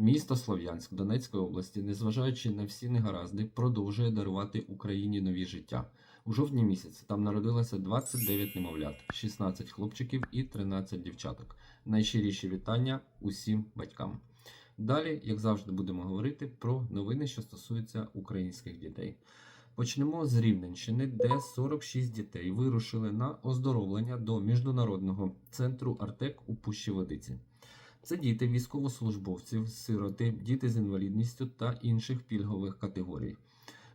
Місто Слов'янськ Донецької області, незважаючи на всі негаразди, продовжує дарувати Україні нові життя. У жовтні місяці там народилося 29 немовлят, 16 хлопчиків і 13 дівчаток. Найщиріші вітання усім батькам. Далі, як завжди, будемо говорити про новини, що стосуються українських дітей. Почнемо з Рівненщини, де 46 дітей вирушили на оздоровлення до міжнародного центру Артек у Пущі Водиці. Це діти військовослужбовців, сироти, діти з інвалідністю та інших пільгових категорій.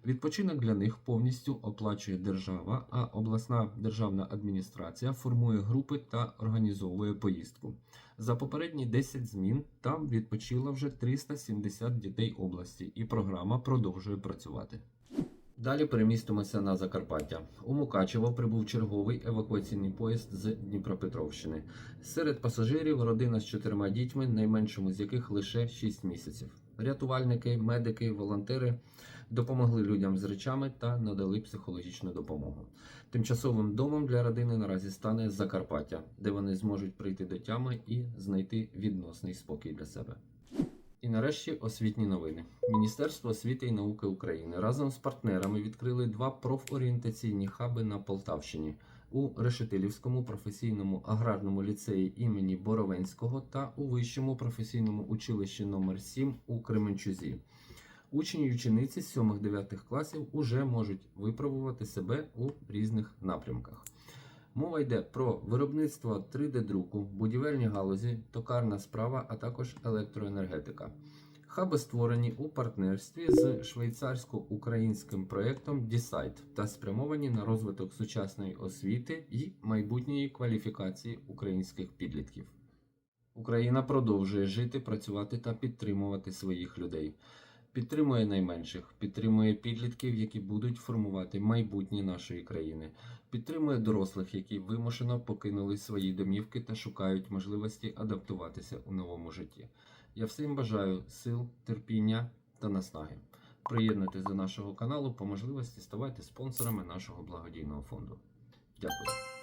Відпочинок для них повністю оплачує держава, а обласна державна адміністрація формує групи та організовує поїздку. За попередні 10 змін там відпочило вже 370 дітей області, і програма продовжує працювати. Далі перемістимося на Закарпаття. У Мукачево прибув черговий евакуаційний поїзд з Дніпропетровщини. Серед пасажирів родина з чотирма дітьми, найменшому з яких лише 6 місяців. Рятувальники, медики, волонтери допомогли людям з речами та надали психологічну допомогу. Тимчасовим домом для родини наразі стане Закарпаття, де вони зможуть прийти до тями і знайти відносний спокій для себе. І нарешті освітні новини. Міністерство освіти і науки України разом з партнерами відкрили два профорієнтаційні хаби на Полтавщині у Решетилівському професійному аграрному ліцеї імені Боровенського та у вищому професійному училищі номер 7 у Кременчузі. Учні й учениці з 7-9 класів уже можуть випробувати себе у різних напрямках. Мова йде про виробництво 3D-друку, будівельні галузі, токарна справа, а також електроенергетика. Хаби створені у партнерстві з швейцарсько-українським проєктом Decide та спрямовані на розвиток сучасної освіти і майбутньої кваліфікації українських підлітків. Україна продовжує жити, працювати та підтримувати своїх людей. Підтримує найменших, підтримує підлітків, які будуть формувати майбутнє нашої країни, підтримує дорослих, які вимушено покинули свої домівки та шукають можливості адаптуватися у новому житті. Я всім бажаю сил, терпіння та наснаги. Приєднуйтесь до нашого каналу по можливості ставайте спонсорами нашого благодійного фонду. Дякую.